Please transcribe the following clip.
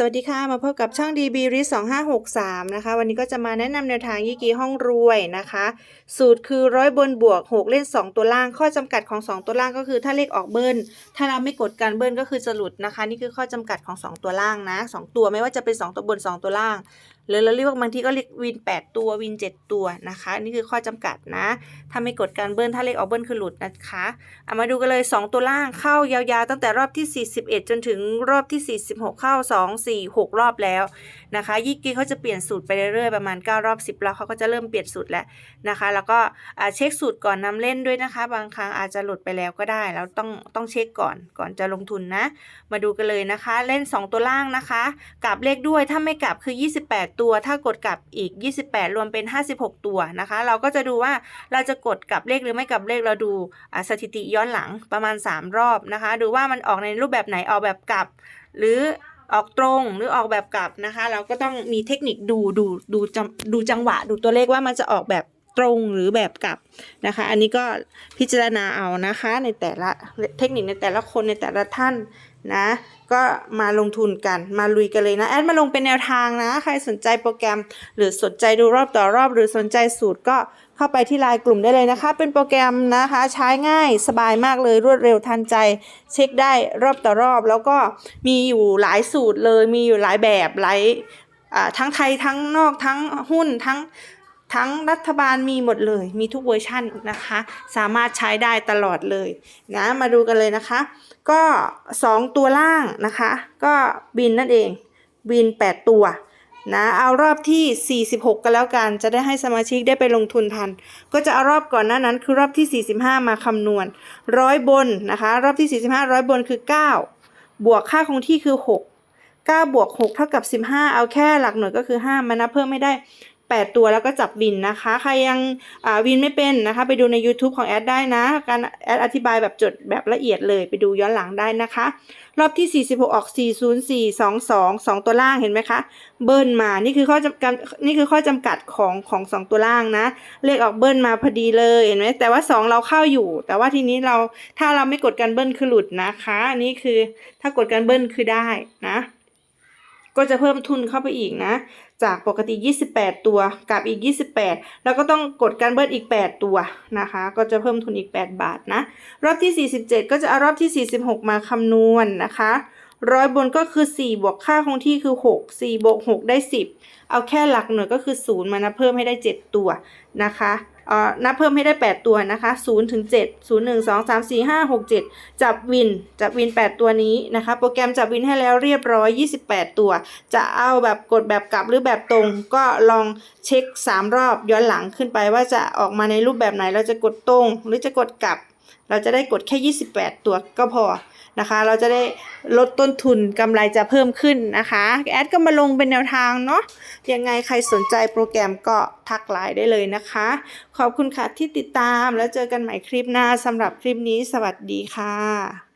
สวัสดีค่ะ มาพบกับช่อง DB r i 2563 นะคะ วันนี้ก็จะมาแนะนำแนวทางยี่กีห้องรวยนะคะ สูตรคือร้อยบนบวก 6 เล่น 2 ตัวล่าง ข้อจำกัดของ 2 ตัวล่างก็คือถ้าเลขออกเบิ้ล ถ้าเราไม่กดการเบิ้ลก็คือจะหลุดนะคะ นี่คือข้อจำกัดของ 2 ตัวล่างนะ 2 ตัวไม่ว่าจะเป็น 2 ตัวบน 2 ตัวล่างหรือเราเรียกว่าบางทีก็เรียกวิน 8 ตัววิน 7 ตัวนะคะนี่คือข้อจำกัดนะ ถ้าไม่กดการเบิ้ลถ้าเลขออกเบิ้ลคือหลุดนะคะเอามาดูกันเลย 2 ตัวล่างเข้ายาวๆ ตั้งแต่รอบที่ 41 จนถึงรอบที่ 46 เข้า 2 4 6 รอบแล้วนะคะยี่กี้เขาจะเปลี่ยนสูตรไปเรื่อยๆประมาณ 9 รอบ 10 รอบเขาก็จะเริ่มเปลี่ยนสูตรแล้วนะคะ แล้วก็เช็คสูตรก่อนนำเล่นด้วยนะคะ บางครั้งอาจจะหลุดไปแล้วก็ได้ แล้วต้องต้องเช็คก่อนก่อนจะลงทุนนะ มาดูกันเลยนะคะ เล่น 2 ตัวล่างนะคะกลับเลขด้วยถ้าไม่กลับคือ 28 ตัว ถ้ากดกลับอีก 28 รวมเป็น 56 ตัวนะคะ เราก็จะดูว่าเราจะกดกลับเลขหรือไม่กลับเลขเราดูสถิติย้อนหลังประมาณ 3 รอบนะคะ ดูว่ามันออกในรูปแบบไหนออกแบบกลับ หรือ ออกตรงหรือออกแบบกลับนะคะ เราก็ต้องมีเทคนิคดูดูดูจังดูจังหวะดูตัวเลขว่ามันจะออกแบบ ตรงหรือแบบกลับนะคะ อันนี้ก็พิจารณาเอานะคะในแต่ละเทคนิคในแต่ละคนในแต่ละท่านนะก็มาลงทุนกันมาลุยกันเลยนะแอดมาลงเป็นแนวทางนะ ใครสนใจโปรแกรม หรือสนใจดูรอบต่อรอบ หรือสนใจสูตรก็เข้าไปที่ไลน์กลุ่มได้เลยนะคะ เป็นโปรแกรมนะคะใช้ง่ายสบายมากเลยรวดเร็วทันใจ เช็คได้รอบต่อรอบ แล้วก็มีอยู่หลายสูตรเลย มีอยู่หลายแบบหลายทั้งไทยทั้งนอกทั้งหุ้นทั้ง ทั้งรัฐบาลมีหมดเลย มีทุกเวอร์ชั่นนะคะ สามารถใช้ได้ตลอดเลยนะ มาดูกันเลยนะคะ ก็ 2 ตัวล่างนะคะ ก็บินนั่นเอง บิน 8 ตัวนะ เอารอบที่ 46 กันแล้วกัน จะได้ให้สมาชิกได้ไปลงทุนทัน ก็จะเอารอบก่อนหน้านั้นคือรอบที่ 45 มาคำนวณ ร้อยบนนะคะ รอบที่ 45 ร้อยบนคือ 9 บวกค่าคงที่คือ 6 9บวก6เท่ากับ 15 เอาแค่หลักหน่วยก็คือ 5มันนับเพิ่มไม่ได้ 8 ตัวแล้วก็จับวินนะคะ ใครยังวินไม่เป็นนะคะ ไปดูใน YouTube ของแอดได้นะ การแอดอธิบายแบบจดแบบละเอียดเลยไปดูย้อนหลังได้นะคะ รอบที่ 46 ออก 404 22 2 ตัวล่างเห็นไหมคะ เบิ้ลมา นี่คือข้อจำกัดนี่คือข้อจำกัดของของ 2 ตัวล่างนะ เลขออกเบิ้ลมาพอดีเลยเห็นไหมแต่ว่า 2 เราเข้าอยู่ แต่ว่าทีนี้เราถ้าเราไม่กดการเบิ้ลคือหลุดนะคะ นี่คือถ้ากดการเบิ้ลคือได้นะ ก็จะเพิ่มทุนเข้าไปอีกนะ จากปกติ 28 ตัวกับอีก 28 แล้วก็ต้องกดการเบิ้ลอีก 8 ตัวนะคะ ก็จะเพิ่มทุนอีก 8 บาทนะ รอบที่ 47 ก็จะเอารอบที่ 46 มาคำนวณนะคะ ร้อยบนก็คือ 4 บวกค่าคงที่คือ 6 4 บวก 6 ได้ 10 เอาแค่หลักหน่วยก็คือ 0 มานับเพิ่มให้ได้ 7 ตัวนะคะเอ่อนับเพิ่มให้ได้ 8 ตัวนะคะ0ถึง7 0 1 2 3 4 5 6 7 จับวิน จับวิน 8 ตัวนี้นะคะ โปรแกรมจับวินให้แล้วเรียบร้อย 28 ตัว จะเอาแบบกดแบบกลับหรือแบบตรง ก็ลองเช็ค 3 รอบย้อนหลังขึ้นไปว่าจะออกมาในรูปแบบไหน เราจะกดตรงหรือจะกดกลับ เราจะได้กดแค่ 28 ตัวก็พอนะคะ เราจะได้ลดต้นทุนกำไรจะเพิ่มขึ้นนะคะ แอดก็มาลงเป็นแนวทางเนาะยังไงใครสนใจโปรแกรมก็ทักไลน์ได้เลยนะคะ ขอบคุณค่ะที่ติดตามแล้วเจอกันใหม่คลิปหน้าสำหรับคลิปนี้สวัสดีค่ะ